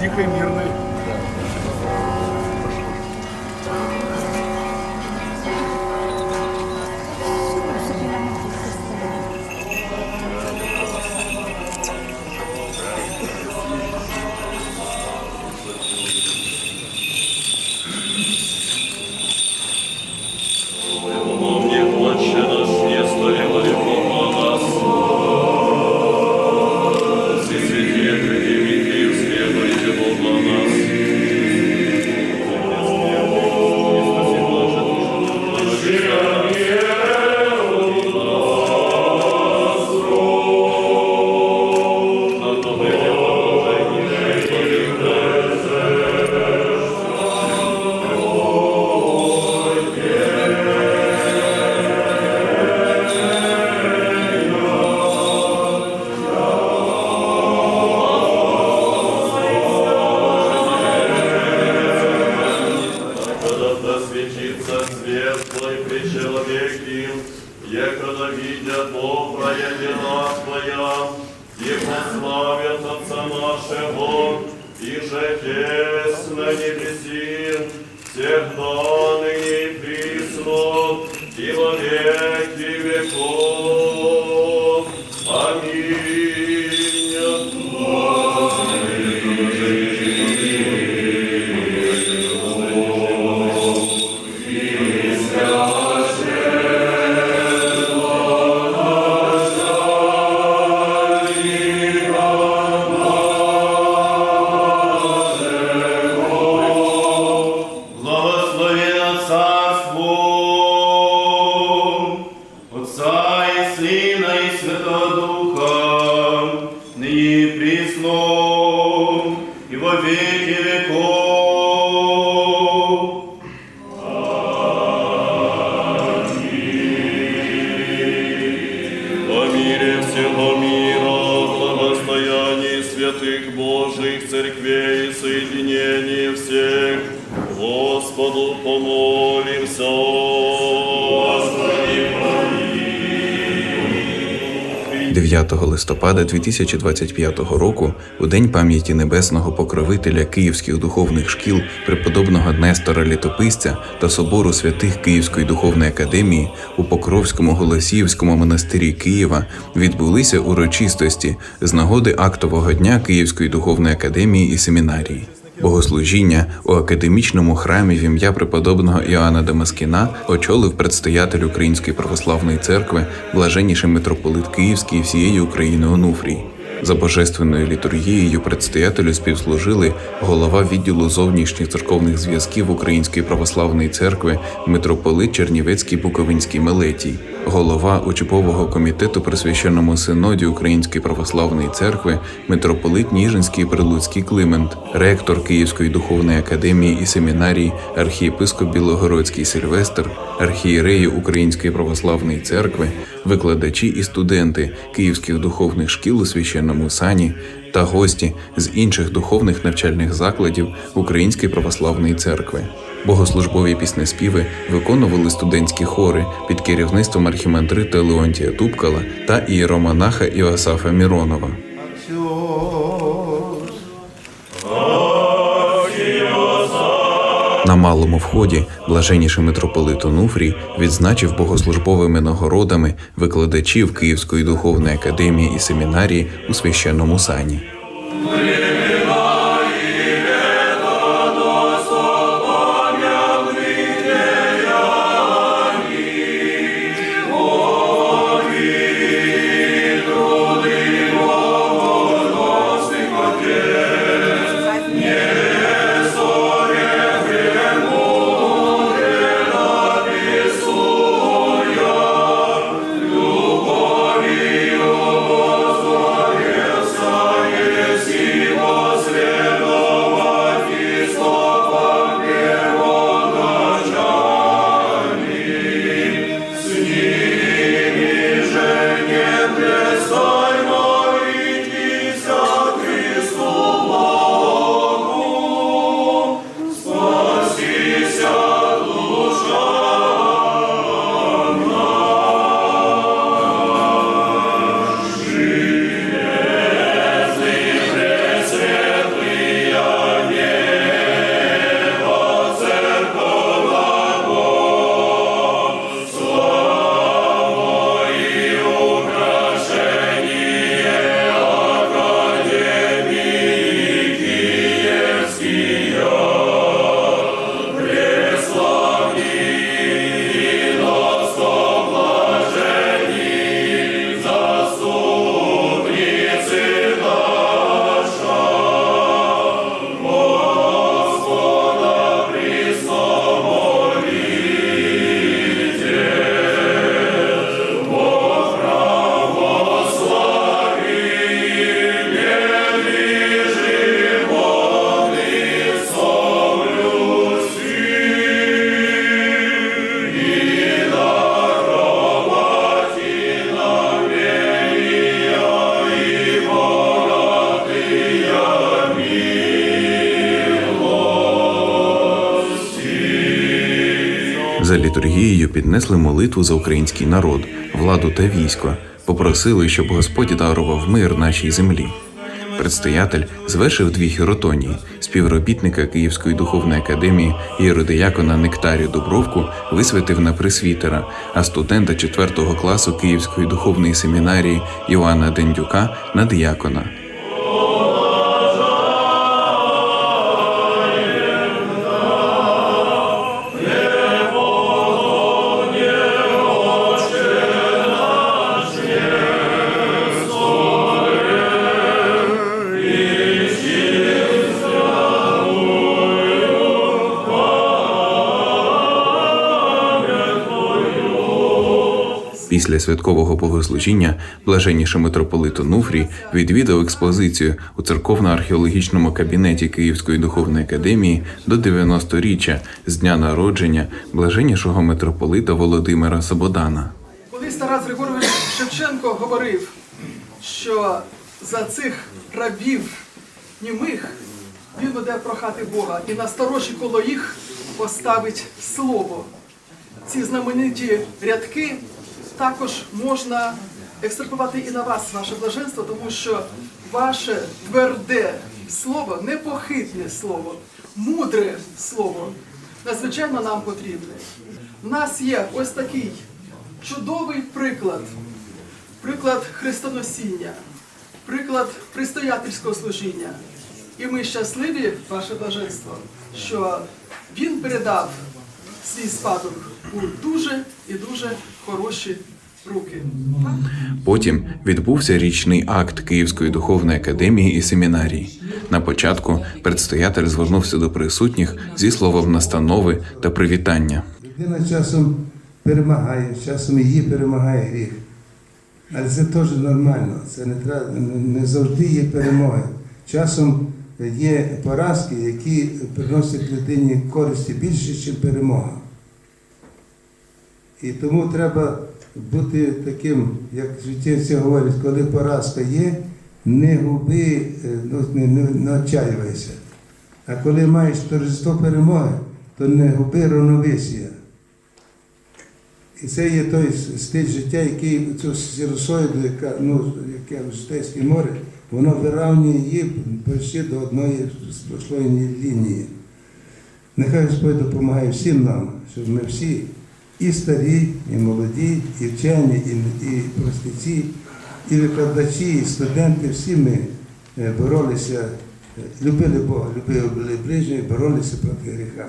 тихой, мирной. Есть на небеси, всегда ныне и присно, и во веки веков. І во 9 листопада 2025 року, у день пам'яті небесного покровителя київських духовних шкіл преподобного Нестора Літописця та собору святих Київської духовної академії у Покровському Голосіївському монастирі Києва відбулися урочистості з нагоди актового дня Київської духовної академії і семінарії. Богослужіння у академічному храмі в ім'я преподобного Іоанна Дамаскіна очолив предстоятель Української православної церкви, блаженніший митрополит Київський всієї України Онуфрій. За божественною літургією предстоятелю співслужили голова відділу зовнішніх церковних зв'язків Української православної церкви митрополит Чернівецький Буковинський Мелетій, голова учупового комітету при священному синоді Української православної церкви митрополит Ніжинський Прилуцький Климент, ректор Київської духовної академії і семінарії архієпископ Білогородський Сильвестр, архієреї Української православної церкви, викладачі і студенти Київських духовних шкіл у священному сані та гості з інших духовних навчальних закладів Української православної церкви. Богослужбові піснеспіви виконували студентські хори під керівництвом архімандрита Леонтія Тупкала та ієромонаха Іосафа Міронова. На малому вході блаженніший митрополит Онуфрій відзначив богослужбовими нагородами викладачів Київської духовної академії і семінарії у священному сані. За літургією піднесли молитву за український народ, владу та військо, попросили, щоб Господь дарував мир нашій землі. Предстоятель звершив дві хіротонії співробітника Київської духовної академії єродиякона Нектарію Дубровку висвятив на пресвітера, а студента 4 класу Київської духовної семінарії Іоанна Дендюка на діякона. Після святкового богослужіння блаженніший митрополит Онуфрій відвідав експозицію у церковно-археологічному кабінеті Київської духовної академії до 90-річчя з дня народження блаженнішого митрополита Володимира Сободана. Колись Тарас Григорович Шевченко говорив, що за цих рабів німих він буде прохати Бога і на сторожі коло їх поставить слово. Ці знамениті рядки також можна екстраполювати і на вас, ваше блаженство, тому що ваше тверде слово, непохитне слово, мудре слово надзвичайно нам потрібне. У нас є ось такий чудовий приклад, приклад хрестоносіння, приклад пристоятельського служіння. І ми щасливі, ваше блаженство, що він передав свій спадок у дуже і дуже хороші руки. Потім відбувся річний акт Київської духовної академії і семінарії. На початку предстоятель звернувся до присутніх зі словом настанови та привітання. Людина часом перемагає, часом її перемагає гріх. Але це теж нормально. Це не треба, не завжди є перемоги. Часом є поразки, які приносять людині користі більше, ніж перемога. І тому треба бути таким, як життєвці говорять, коли поразка є, не губи, е, ну, не, не, отчаювайся. А коли маєш торжество перемоги, то не губи равновесія. І це є той стиль життя, який цю сіросоїду, яка ну, яке Житейське море, воно виравнює її почти до одної сплошної лінії. Нехай Господь допомагає всім нам, щоб ми всі, і старі, і молоді, і вчені, і, і простиці, і викладачі, і студенти, всі ми е, боролися, е, любили Бога, любили ближнього, боролися проти гріха.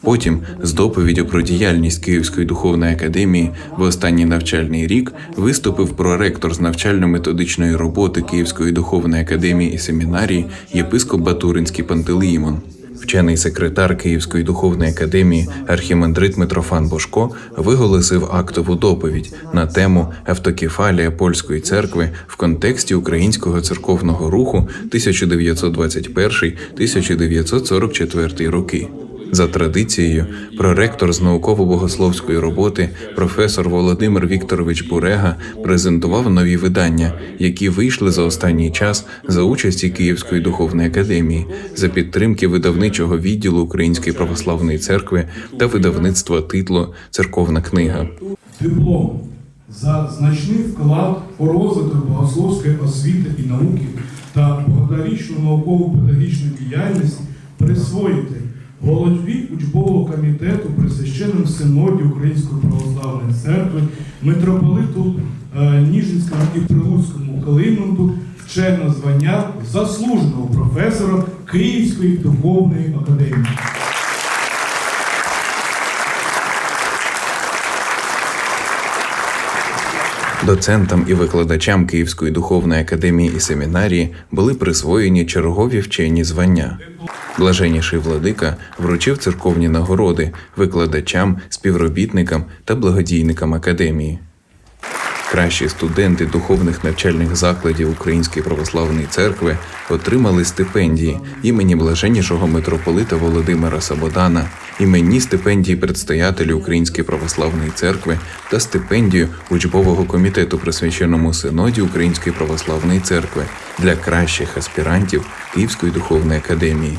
Потім, з доповіддю про діяльність Київської духовної академії в останній навчальний рік виступив проректор з навчально-методичної роботи Київської духовної академії і семінарії єпископ Батуринський Пантелеїмон. Вчений секретар Київської духовної академії архімандрит Митрофан Бошко виголосив актову доповідь на тему автокефалія польської церкви в контексті українського церковного руху 1921-1944 роки. За традицією, проректор з науково-богословської роботи професор Володимир Вікторович Бурега презентував нові видання, які вийшли за останній час за участі Київської духовної академії, за підтримки видавничого відділу Української православної церкви та видавництва титло Церковна книга. диплом за значний вклад у розвиток богословської освіти і науки та багаторічну наукову педагогічну діяльність присвоїти голові учбового комітету при священному синоді Української православної церкви митрополиту е, Ніжинському і Прилуцькому Клименту вчене звання заслуженого професора Київської духовної академії. Доцентам і викладачам Київської духовної академії і семінарії були присвоєні чергові вчені звання. Блаженніший владика вручив церковні нагороди викладачам, співробітникам та благодійникам академії. Кращі студенти духовних навчальних закладів Української православної церкви отримали стипендії імені блаженнішого митрополита Володимира Сабодана, іменні стипендії предстоятелю Української православної церкви та стипендію учбового комітету при священному синоді Української православної церкви для кращих аспірантів Київської духовної академії.